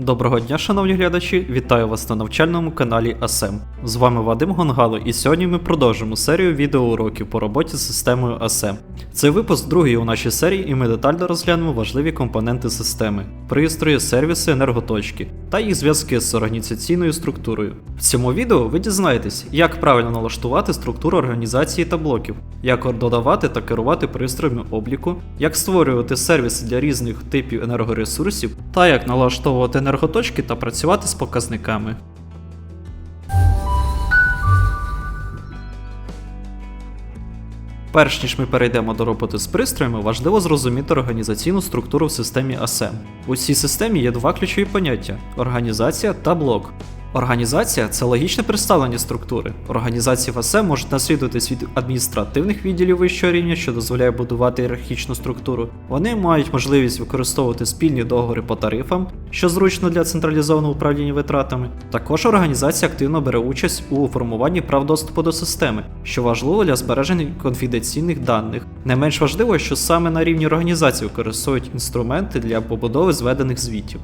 Доброго дня, шановні глядачі! Вітаю вас на навчальному каналі ASEM. З вами Вадим Гонгало, і сьогодні ми продовжимо серію відеоуроків по роботі з системою ASEM. Цей випуск другий у нашій серії, і ми детально розглянемо важливі компоненти системи, пристрої, сервіси, енерготочки та їх зв'язки з організаційною структурою. В цьому відео ви дізнаєтесь, як правильно налаштувати структуру організації та блоків, як додавати та керувати пристроями обліку, як створювати сервіси для різних типів енергоресурсів та як налаштовувати енерготочки та працювати з показниками. Перш ніж ми перейдемо до роботи з пристроями, важливо зрозуміти організаційну структуру в системі ASEM. У цій системі є два ключові поняття організація та блок. Організація це логічне представлення структури. Організації в можуть наслідуватись від адміністративних відділів вищого рівня, що дозволяє будувати ієрархічну структуру. Вони мають можливість використовувати спільні договори по тарифам, що зручно для централізованого управління витратами. Також організація активно бере участь у формуванні прав доступу до системи, що важливо для збереження конфіденційних даних. Не менш важливо, що саме на рівні організації використовують інструменти для побудови зведених звітів.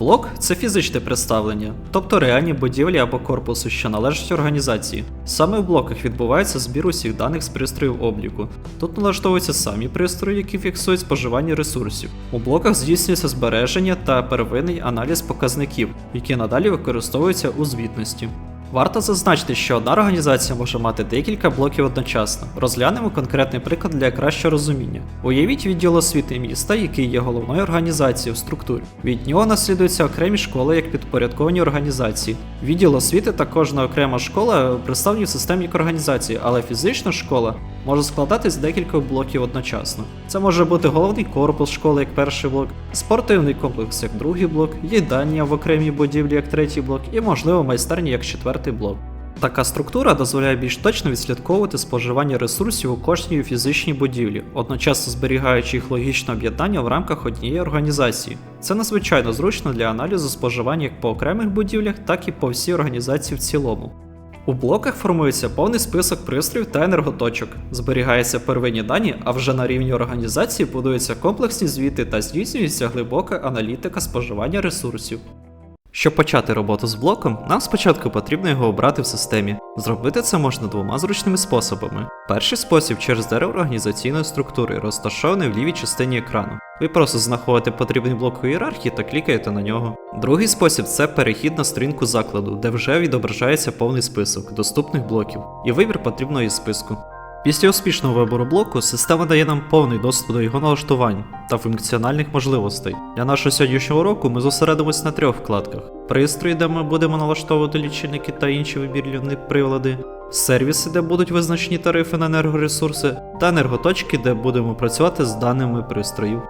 Блок це фізичне представлення, тобто реальні будівлі або корпуси, що належать організації. Саме в блоках відбувається збір усіх даних з пристроїв обліку. Тут налаштовуються самі пристрої, які фіксують споживання ресурсів. У блоках здійснюється збереження та первинний аналіз показників, які надалі використовуються у звітності. Варто зазначити, що одна організація може мати декілька блоків одночасно. Розглянемо конкретний приклад для кращого розуміння. Уявіть відділ освіти міста, який є головною організацією в структурі. Від нього наслідуються окремі школи як підпорядковані організації. Відділ освіти та кожна окрема школа представлені в системі як організації, але фізична школа може складатись з декількох блоків одночасно. Це може бути головний корпус школи як перший блок, спортивний комплекс як другий блок, їдання в окремій будівлі як третій блок, і, можливо, майстерні як четвертий блок. Така структура дозволяє більш точно відслідковувати споживання ресурсів у кожній фізичній будівлі, одночасно зберігаючи їх логічне об'єднання в рамках однієї організації. Це надзвичайно зручно для аналізу споживання як по окремих будівлях, так і по всій організації в цілому. У блоках формується повний список пристроїв та енерготочок, зберігаються первинні дані, а вже на рівні організації будуються комплексні звіти та здійснюється глибока аналітика споживання ресурсів. Щоб почати роботу з блоком, нам спочатку потрібно його обрати в системі. Зробити це можна двома зручними способами. Перший спосіб через дерево організаційної структури, розташований в лівій частині екрану. Ви просто знаходите потрібний блок у ієрархії та клікаєте на нього. Другий спосіб це перехід на сторінку закладу, де вже відображається повний список доступних блоків і вибір потрібного із списку. Після успішного вибору блоку система дає нам повний доступ до його налаштувань та функціональних можливостей. Для нашого сьогоднішнього уроку ми зосередимось на трьох вкладках: пристрої, де ми будемо налаштовувати лічильники та інші вибірні прилади, сервіси, де будуть визначені тарифи на енергоресурси, та енерготочки, де будемо працювати з даними пристроїв.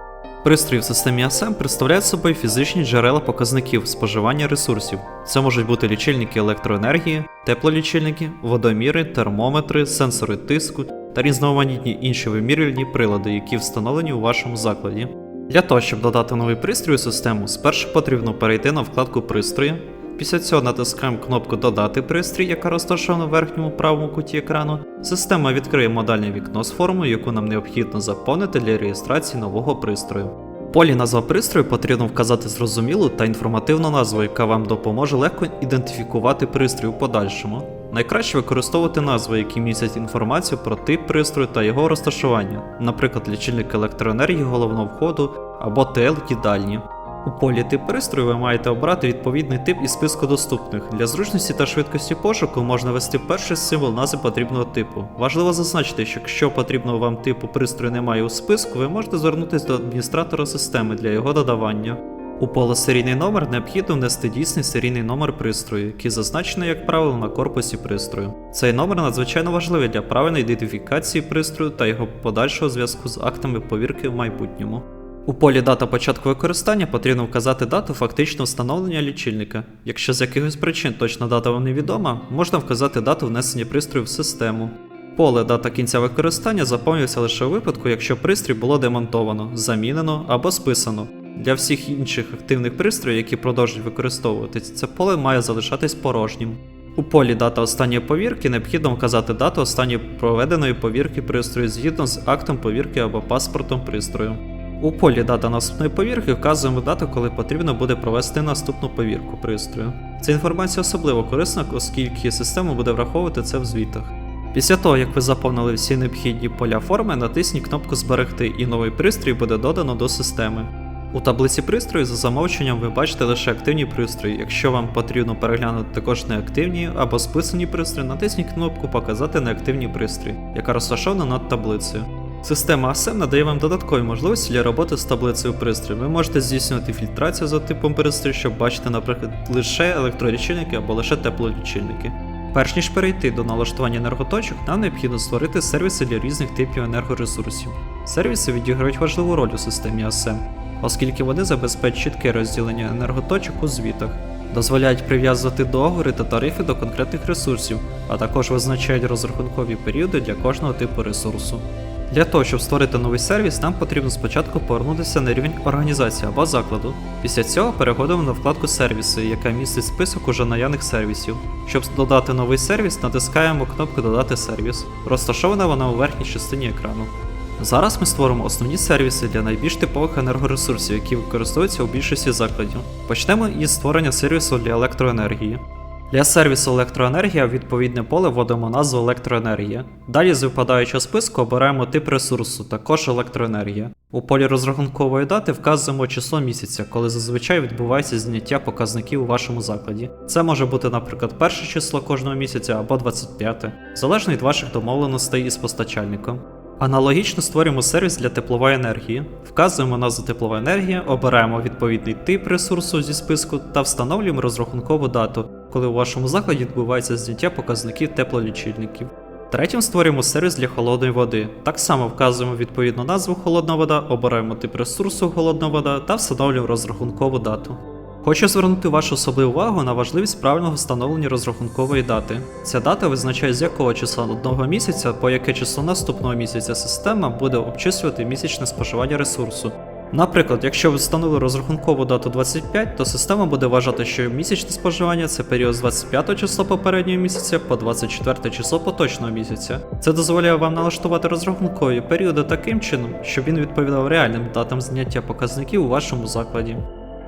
Пристрої в системі ASEM представляють собою фізичні джерела показників споживання ресурсів. Це можуть бути лічильники електроенергії, теплолічильники, водоміри, термометри, сенсори тиску та різноманітні інші вимірювальні прилади, які встановлені у вашому закладі. Для того, щоб додати новий пристрій у систему, спершу потрібно перейти на вкладку Пристрої. Після цього натискаємо кнопку Додати пристрій, яка розташована в верхньому правому куті екрану. Система відкриє модальне вікно з формою, яку нам необхідно заповнити для реєстрації нового пристрою. Полі назва пристрою потрібно вказати зрозумілу та інформативну назву, яка вам допоможе легко ідентифікувати пристрій у подальшому. Найкраще використовувати назви, які містять інформацію про тип пристрою та його розташування, наприклад, лічильник електроенергії головного входу або ТЛ їдальні. У полі тип пристрою ви маєте обрати відповідний тип із списку доступних. Для зручності та швидкості пошуку можна ввести перший символ назви потрібного типу. Важливо зазначити, що якщо потрібного вам типу пристрою немає у списку, ви можете звернутися до адміністратора системи для його додавання. У поле серійний номер необхідно внести дійсний серійний номер пристрою, який зазначений, як правило, на корпусі пристрою. Цей номер надзвичайно важливий для правильної ідентифікації пристрою та його подальшого зв'язку з актами повірки в майбутньому. У полі дата початку використання потрібно вказати дату фактичного встановлення лічильника. Якщо з якихось причин точна дата вам невідома, можна вказати дату внесення пристрою в систему. Поле дата кінця використання заповнюється лише у випадку, якщо пристрій було демонтовано, замінено або списано. Для всіх інших активних пристроїв, які продовжують використовуватись, це поле має залишатись порожнім. У полі дата останньої повірки необхідно вказати дату останньої проведеної повірки пристрою згідно з актом повірки або паспортом пристрою. У полі дата наступної повірки вказуємо дату, коли потрібно буде провести наступну повірку пристрою. Ця інформація особливо корисна, оскільки система буде враховувати це в звітах. Після того, як ви заповнили всі необхідні поля форми, натисніть кнопку Зберегти і новий пристрій буде додано до системи. У таблиці пристрою за замовченням ви бачите лише активні пристрої. Якщо вам потрібно переглянути також неактивні або списані пристрої, натисніть кнопку Показати неактивні пристрої, яка розташована над таблицею. Система ASM надає вам додаткові можливості для роботи з таблицею пристроїв. Ви можете здійснювати фільтрацію за типом пристрою, щоб бачити, наприклад, лише електролічильники або лише теплолічильники. Перш ніж перейти до налаштування енерготочок, нам необхідно створити сервіси для різних типів енергоресурсів. Сервіси відіграють важливу роль у системі ASM, оскільки вони забезпечують чітке розділення енерготочок у звітах, дозволяють прив'язувати договори та тарифи до конкретних ресурсів, а також визначають розрахункові періоди для кожного типу ресурсу. Для того, щоб створити новий сервіс, нам потрібно спочатку повернутися на рівень організації або закладу. Після цього переходимо на вкладку Сервіси, яка містить список уже наявних сервісів. Щоб додати новий сервіс, натискаємо кнопку Додати сервіс. Розташована вона у верхній частині екрану. Зараз ми створимо основні сервіси для найбільш типових енергоресурсів, які використовуються у більшості закладів. Почнемо із створення сервісу для електроенергії. Для сервісу електроенергія в відповідне поле вводимо назву електроенергія. Далі з випадаючого списку обираємо тип ресурсу, також електроенергія. У полі розрахункової дати вказуємо число місяця, коли зазвичай відбувається зняття показників у вашому закладі. Це може бути, наприклад, перше число кожного місяця або 25, залежно від ваших домовленостей із постачальником. Аналогічно створюємо сервіс для теплової енергії, вказуємо назву теплова енергія, обираємо відповідний тип ресурсу зі списку та встановлюємо розрахункову дату, коли у вашому закладі відбувається зняття показників теплолічильників. Третім створюємо сервіс для холодної води. Так само вказуємо відповідну назву холодна вода, обираємо тип ресурсу холодна вода та встановлюємо розрахункову дату. Хочу звернути вашу особливу увагу на важливість правильного встановлення розрахункової дати. Ця дата визначає, з якого числа одного місяця по яке число наступного місяця система буде обчислювати місячне споживання ресурсу. Наприклад, якщо ви встановили розрахункову дату 25, то система буде вважати, що місячне споживання це період з 25 числа попереднього місяця по 24 число поточного місяця. Це дозволяє вам налаштувати розрахункові періоди таким чином, щоб він відповідав реальним датам зняття показників у вашому закладі.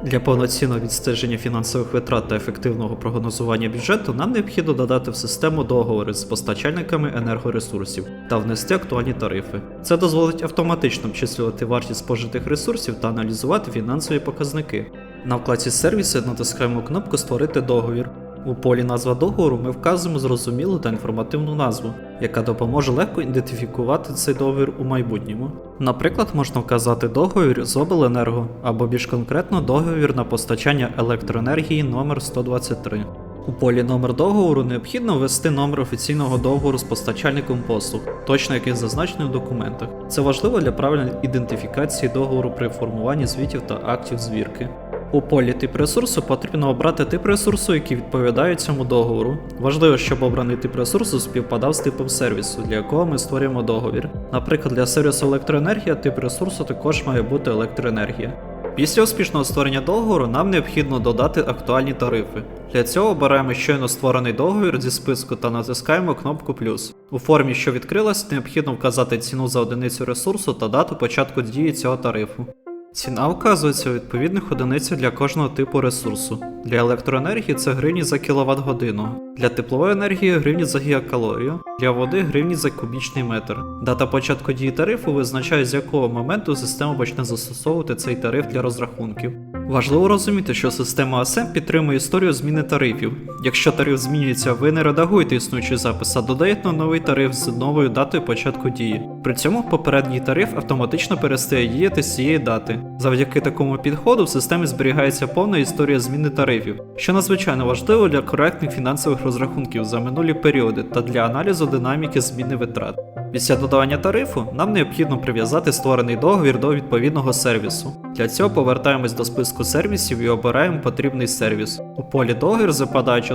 Для повноцінного відстеження фінансових витрат та ефективного прогнозування бюджету нам необхідно додати в систему договори з постачальниками енергоресурсів та внести актуальні тарифи. Це дозволить автоматично обчислювати вартість спожитих ресурсів та аналізувати фінансові показники. На вкладці сервіси натискаємо кнопку Створити договір. У полі назва договору ми вказуємо зрозумілу та інформативну назву, яка допоможе легко ідентифікувати цей договір у майбутньому. Наприклад, можна вказати договір з обленерго або більш конкретно договір на постачання електроенергії номер 123. У полі номер договору необхідно ввести номер офіційного договору з постачальником послуг, точно який зазначений в документах. Це важливо для правильної ідентифікації договору при формуванні звітів та актів звірки. У полі тип ресурсу потрібно обрати тип ресурсу, який відповідає цьому договору. Важливо, щоб обраний тип ресурсу співпадав з типом сервісу, для якого ми створюємо договір. Наприклад, для сервісу електроенергія тип ресурсу також має бути електроенергія. Після успішного створення договору нам необхідно додати актуальні тарифи. Для цього обираємо щойно створений договір зі списку та натискаємо кнопку плюс. У формі, що відкрилась, необхідно вказати ціну за одиницю ресурсу та дату початку дії цього тарифу. Ціна вказується у відповідних одиницях для кожного типу ресурсу. Для електроенергії це гривні за кіловат годину, для теплової енергії гривні за гігакалорію, для води гривні за кубічний метр. Дата початку дії тарифу визначає, з якого моменту система почне застосовувати цей тариф для розрахунків. Важливо розуміти, що система ASM підтримує історію зміни тарифів. Якщо тариф змінюється, ви не редагуєте існуючий запис, а додаєте новий тариф з новою датою початку дії. При цьому попередній тариф автоматично перестає діяти з цієї дати. Завдяки такому підходу в системі зберігається повна історія зміни тарифів, що надзвичайно важливо для коректних фінансових розрахунків за минулі періоди та для аналізу динаміки зміни витрат. Після додавання тарифу нам необхідно прив'язати створений договір до відповідного сервісу. Для цього повертаємось до списку сервісів і обираємо потрібний сервіс. У полі договір з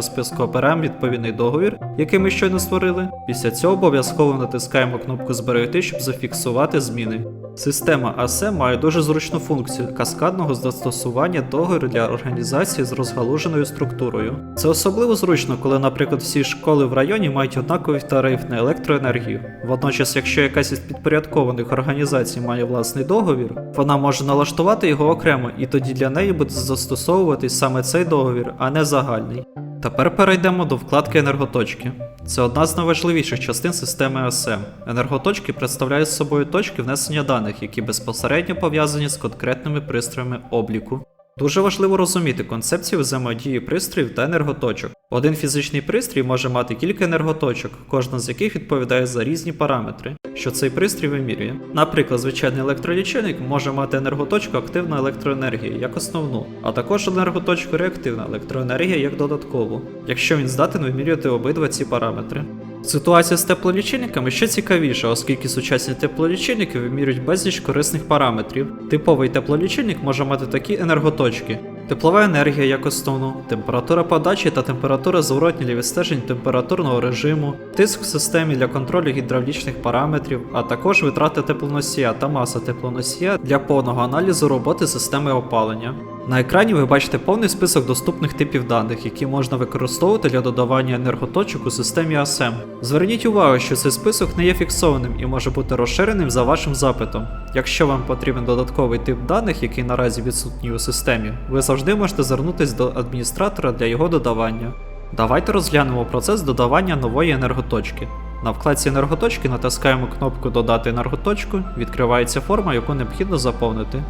списку обираємо відповідний договір, який ми щойно створили. Після цього обов'язково натискаємо кнопку Зберегти, щоб зафіксувати зміни. Система АСЕ має дуже зручну функцію каскадного застосування договору для організації з розгалуженою структурою. Це особливо зручно, коли, наприклад, всі школи в районі мають однаковий тариф на електроенергію. Водночас, якщо якась із підпорядкованих організацій має власний договір, вона може налаштувати його окремо, і тоді для неї буде застосовуватись саме цей договір, а не загальний. Тепер перейдемо до вкладки енерготочки. Це одна з найважливіших частин системи АСМ. Енерготочки представляють собою точки внесення даних, які безпосередньо пов'язані з конкретними пристроями обліку. Дуже важливо розуміти концепцію взаємодії пристроїв та енерготочок. Один фізичний пристрій може мати кілька енерготочок, кожна з яких відповідає за різні параметри, що цей пристрій вимірює. Наприклад, звичайний електролічильник може мати енерготочку активна електроенергія як основну, а також енерготочку реактивна електроенергія як додаткову, якщо він здатен вимірювати обидва ці параметри. Ситуація з теплолічильниками ще цікавіша, оскільки сучасні теплолічильники вимірюють безліч корисних параметрів. Типовий теплолічильник може мати такі енерготочки: теплова енергія як основну, температура подачі та температура зворотні для відстежень температурного режиму, тиск в системі для контролю гідравлічних параметрів, а також витрати теплоносія та маса теплоносія для повного аналізу роботи системи опалення. На екрані ви бачите повний список доступних типів даних, які можна використовувати для додавання енерготочок у системі ASM. Зверніть увагу, що цей список не є фіксованим і може бути розширеним за вашим запитом. Якщо вам потрібен додатковий тип даних, який наразі відсутній у системі, ви завжди можете звернутися до адміністратора для його додавання. Давайте розглянемо процес додавання нової енерготочки. На вкладці енерготочки натискаємо кнопку Додати енерготочку, відкривається форма, яку необхідно заповнити.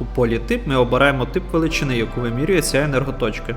У полі тип ми обираємо тип величини, яку вимірює ця енерготочка.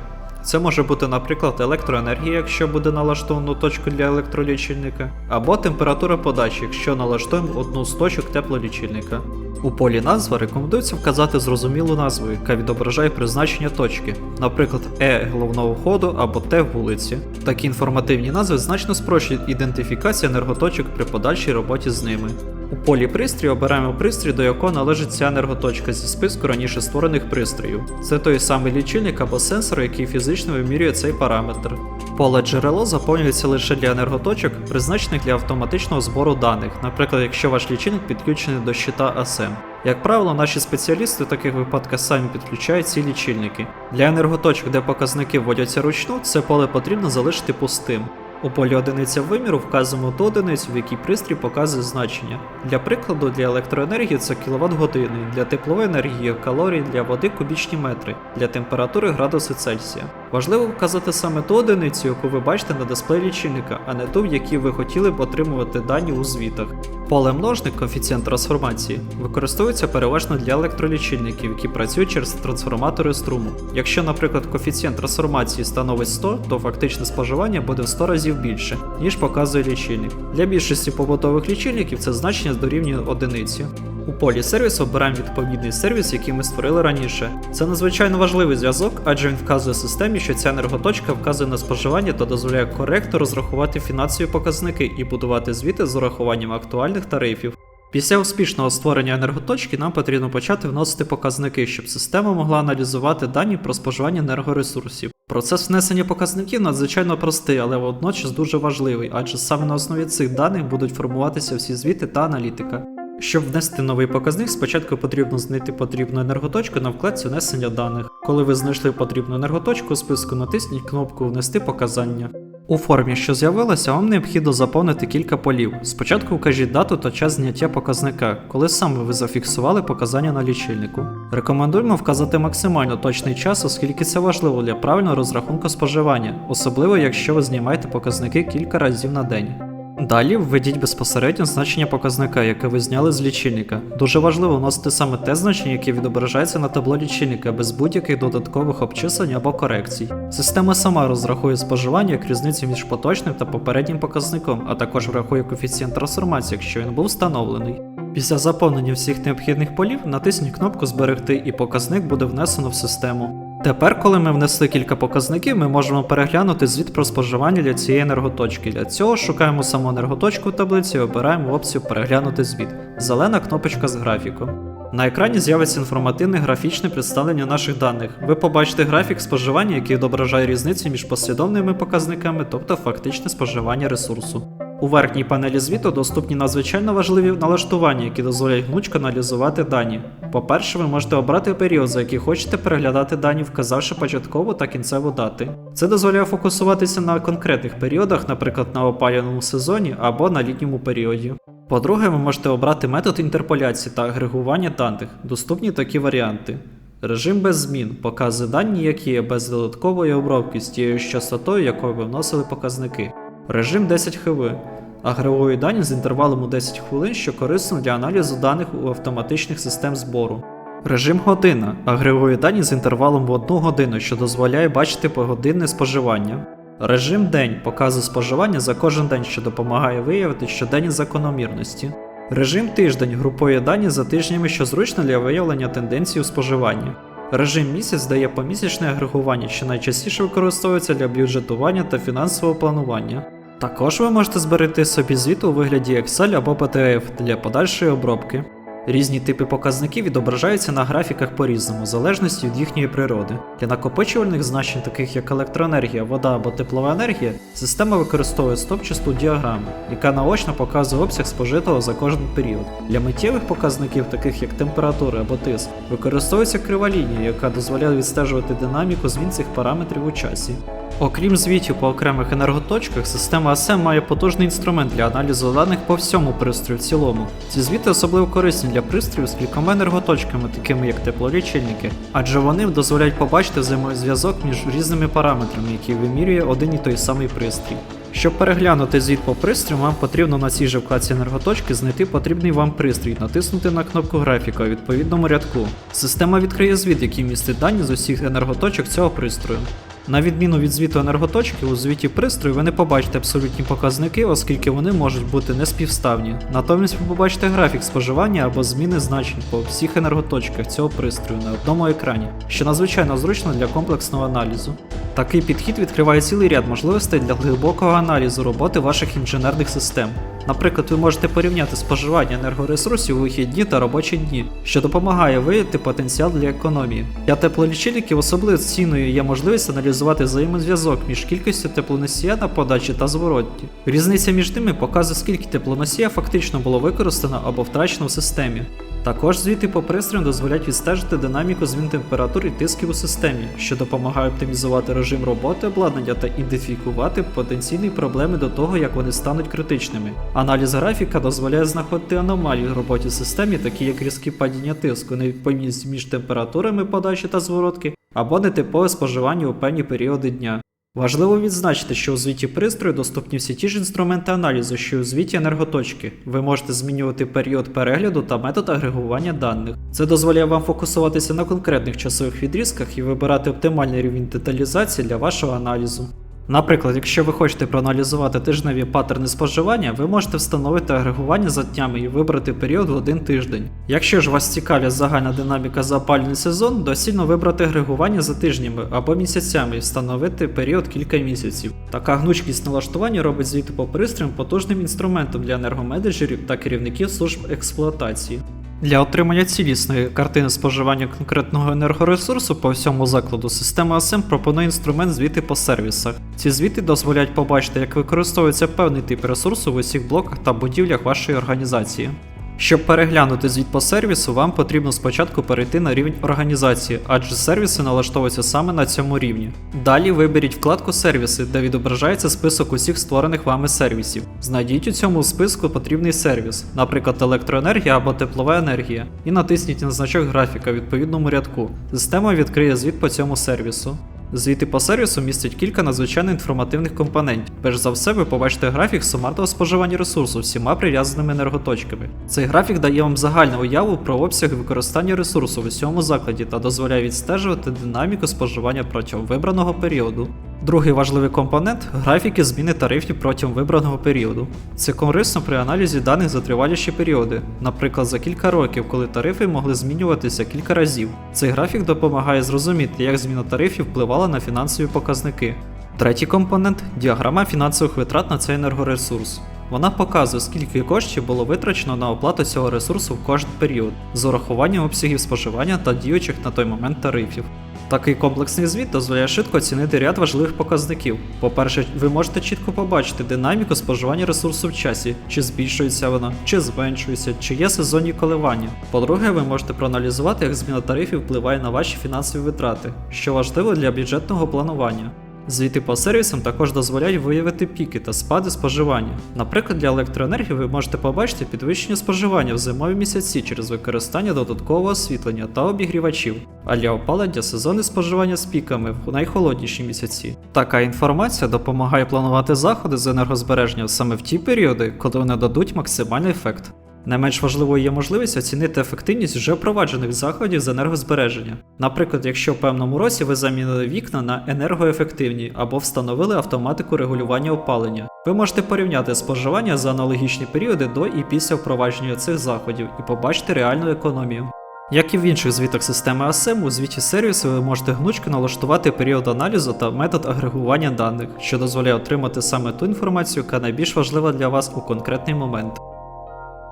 Це може бути, наприклад, електроенергія, якщо буде налаштовано точку для електролічильника, або температура подачі, якщо налаштуємо одну з точок теплолічильника. У полі назва рекомендується вказати зрозумілу назву, яка відображає призначення точки, наприклад, Е головного входу або Т вулиці. Такі інформативні назви значно спрощують ідентифікацію енерготочок при подальшій роботі з ними. У полі пристрій обираємо пристрій, до якого належить ця енерготочка зі списку раніше створених пристроїв. Це той самий лічильник або сенсор, який фізично вимірює цей параметр. Поле джерело заповнюється лише для енерготочок, призначених для автоматичного збору даних, наприклад, якщо ваш лічильник підключений до щита ASM. Як правило, наші спеціалісти в таких випадках самі підключають ці лічильники. Для енерготочок, де показники вводяться ручну, це поле потрібно залишити пустим. У полі одиниця виміру вказуємо ту одиницю, в якій пристрій показує значення. Для прикладу, для електроенергії це кВт години, для теплової енергії калорії, для води кубічні метри, для температури градуси Цельсія. Важливо вказати саме ту одиницю, яку ви бачите на дисплеї лічильника, а не ту, в якій ви хотіли б отримувати дані у звітах. Поле множник, коефіцієнт трансформації, використовується переважно для електролічильників, які працюють через трансформатори струму. Якщо, наприклад, коефіцієнт трансформації становить 100, то фактичне споживання буде в 100 разів більше, ніж показує лічильник. Для більшості побутових лічильників це значення дорівнює одиниці. У полі сервісу обираємо відповідний сервіс, який ми створили раніше. Це надзвичайно важливий зв'язок, адже він вказує системі, що ця енерготочка вказує на споживання та дозволяє коректно розрахувати фінансові показники і будувати звіти з урахуванням актуальних тарифів. Після успішного створення енерготочки нам потрібно почати вносити показники, щоб система могла аналізувати дані про споживання енергоресурсів. Процес внесення показників надзвичайно простий, але водночас дуже важливий, адже саме на основі цих даних будуть формуватися всі звіти та аналітика. Щоб внести новий показник, спочатку потрібно знайти потрібну енерготочку на вкладці внесення даних. Коли ви знайшли потрібну енерготочку у списку, натисніть кнопку Внести показання. У формі, що з'явилася, вам необхідно заповнити кілька полів. Спочатку вкажіть дату та час зняття показника, коли саме ви зафіксували показання на лічильнику. Рекомендуємо вказати максимально точний час, оскільки це важливо для правильного розрахунку споживання, особливо якщо ви знімаєте показники кілька разів на день. Далі введіть безпосередньо значення показника, яке ви зняли з лічильника. Дуже важливо вносити саме те значення, яке відображається на табло лічильника без будь-яких додаткових обчислень або корекцій. Система сама розрахує споживання як різницю між поточним та попереднім показником, а також врахує коефіцієнт трансформації, якщо він був встановлений. Після заповнення всіх необхідних полів натисніть кнопку Зберегти і показник буде внесено в систему. Тепер, коли ми внесли кілька показників, ми можемо переглянути звіт про споживання для цієї енерготочки. Для цього шукаємо саму енерготочку в таблиці і обираємо опцію Переглянути звіт. Зелена кнопочка з графіком. На екрані з'явиться інформативне графічне представлення наших даних. Ви побачите графік споживання, який відображає різницю між послідовними показниками, тобто фактичне споживання ресурсу. У верхній панелі звіту доступні надзвичайно важливі налаштування, які дозволяють гнучко аналізувати дані. По-перше, ви можете обрати період, за який хочете переглядати дані, вказавши початкову та кінцеву дати. Це дозволяє фокусуватися на конкретних періодах, наприклад, на опалювальному сезоні або на літньому періоді. По-друге, ви можете обрати метод інтерполяції та агрегування даних. Доступні такі варіанти. Режим без змін показує дані, які є без додаткової обробки з тією частотою, якою ви вносили показники. Режим 10 хвилин. Агрегує дані з інтервалом у 10 хвилин, що корисно для аналізу даних у автоматичних систем збору. Режим година агрегує дані з інтервалом в 1 годину, що дозволяє бачити погодинне споживання. Режим день показує споживання за кожен день, що допомагає виявити щоденні закономірності. Режим тиждень групує дані за тижнями, що зручно для виявлення тенденцій у споживанні. Режим місяць дає помісячне агрегування, що найчастіше використовується для бюджетування та фінансового планування. Також ви можете зберегти собі звіт у вигляді Excel або PDF для подальшої обробки. Різні типи показників відображаються на графіках по-різному, в залежності від їхньої природи. Для накопичувальних значень, таких як електроенергія, вода або теплова енергія, система використовує стопчасту діаграму, яка наочно показує обсяг спожитого за кожен період. Для миттєвих показників, таких як температура або тиск, використовується крива лінія, яка дозволяє відстежувати динаміку змін цих параметрів у часі. Окрім звітів по окремих енерготочках, система ASEM має потужний інструмент для аналізу даних по всьому пристрою в цілому. Ці звіти особливо корисні для пристроїв з кількома енерготочками, такими як теплолічильники, адже вони дозволяють побачити взаємозв'язок між різними параметрами, які вимірює один і той самий пристрій. Щоб переглянути звіт по пристрою, вам потрібно на цій же вкладці енерготочки знайти потрібний вам пристрій, натиснути на кнопку графіка у відповідному рядку. Система відкриє звіт, який містить дані з усіх енерготочок цього пристрою. На відміну від звіту енерготочки, у звіті пристрою ви не побачите абсолютні показники, оскільки вони можуть бути неспівставні. Натомість ви побачите графік споживання або зміни значень по всіх енерготочках цього пристрою на одному екрані, що надзвичайно зручно для комплексного аналізу. Такий підхід відкриває цілий ряд можливостей для глибокого аналізу роботи ваших інженерних систем. Наприклад, ви можете порівняти споживання енергоресурсів у вихідні та робочі дні, що допомагає виявити потенціал для економії. Для теплолічильників особливо ціною є можливість аналізувати взаємозв'язок між кількістю теплоносія на подачі та зворотні. Різниця між ними показує, скільки теплоносія фактично було використано або втрачено в системі. Також звіти по пристроям дозволяють відстежити динаміку змін температур і тисків у системі, що допомагає оптимізувати режим роботи обладнання та ідентифікувати потенційні проблеми до того, як вони стануть критичними. Аналіз графіка дозволяє знаходити аномалії в роботі системи, такі як різкі падіння тиску, невідповідність між температурами подачі та зворотки, або нетипове споживання у певні періоди дня. Важливо відзначити, що у звіті пристрою доступні всі ті ж інструменти аналізу, що й у звіті енерготочки. Ви можете змінювати період перегляду та метод агрегування даних. Це дозволяє вам фокусуватися на конкретних часових відрізках і вибирати оптимальний рівень деталізації для вашого аналізу. Наприклад, якщо ви хочете проаналізувати тижневі паттерни споживання, ви можете встановити агрегування за днями і вибрати період в один тиждень. Якщо ж вас цікавить загальна динаміка за опалювальний сезон, доцільно вибрати агрегування за тижнями або місяцями і встановити період кілька місяців. Така гнучкість налаштування робить звіти по пристроям потужним інструментом для енергоменеджерів та керівників служб експлуатації. Для отримання цілісної картини споживання конкретного енергоресурсу по всьому закладу система ASM пропонує інструмент звіти по сервісах. Ці звіти дозволяють побачити, як використовується певний тип ресурсу в усіх блоках та будівлях вашої організації. Щоб переглянути звіт по сервісу, вам потрібно спочатку перейти на рівень організації, адже сервіси налаштовуються саме на цьому рівні. Далі виберіть вкладку Сервіси, де відображається список усіх створених вами сервісів. Знайдіть у цьому списку потрібний сервіс, наприклад, електроенергія або теплова енергія, і натисніть на значок графіка в відповідному рядку. Система відкриє звіт по цьому сервісу. Звіти по сервісу містять кілька надзвичайно інформативних компонентів. Перш за все, ви побачите графік сумарного споживання ресурсу всіма прив'язаними енерготочками. Цей графік дає вам загальну уяву про обсяг використання ресурсу в усьому закладі та дозволяє відстежувати динаміку споживання протягом вибраного періоду. Другий важливий компонент графіки зміни тарифів протягом вибраного періоду. Це корисно при аналізі даних за триваліші періоди, наприклад, за кілька років, коли тарифи могли змінюватися кілька разів. Цей графік допомагає зрозуміти, як зміна тарифів впливала на фінансові показники. Третій компонент діаграма фінансових витрат на цей енергоресурс. Вона показує, скільки коштів було витрачено на оплату цього ресурсу в кожен період, з урахуванням обсягів споживання та діючих на той момент тарифів. Такий комплексний звіт дозволяє швидко оцінити ряд важливих показників. По-перше, ви можете чітко побачити динаміку споживання ресурсу в часі, чи збільшується вона, чи зменшується, чи є сезонні коливання. По-друге, ви можете проаналізувати, як зміна тарифів впливає на ваші фінансові витрати, що важливо для бюджетного планування. Звіти по сервісам також дозволяють виявити піки та спади споживання. Наприклад, для електроенергії ви можете побачити підвищення споживання в зимові місяці через використання додаткового освітлення та обігрівачів, а для опалення сезонне споживання з піками в найхолодніші місяці. Така інформація допомагає планувати заходи з енергозбереження саме в ті періоди, коли вони дадуть максимальний ефект. Не менш важливою є можливість оцінити ефективність вже впроваджених заходів з енергозбереження. Наприклад, якщо в певному році ви замінили вікна на енергоефективні або встановили автоматику регулювання опалення, ви можете порівняти споживання за аналогічні періоди до і після впровадження цих заходів і побачити реальну економію. Як і в інших звітах системи ASEM, у звіті сервісу ви можете гнучко налаштувати період аналізу та метод агрегування даних, що дозволяє отримати саме ту інформацію, яка найбільш важлива для вас у конкретний момент.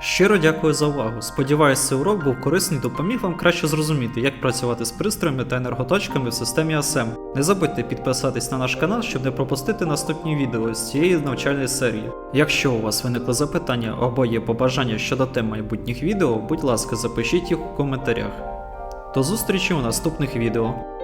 Щиро дякую за увагу. Сподіваюсь, цей урок був корисний допоміг вам краще зрозуміти, як працювати з пристроями та енерготочками в системі ASEM. Не забудьте підписатись на наш канал, щоб не пропустити наступні відео з цієї навчальної серії. Якщо у вас виникли запитання або є побажання щодо тем майбутніх відео, будь ласка, запишіть їх у коментарях. До зустрічі у наступних відео.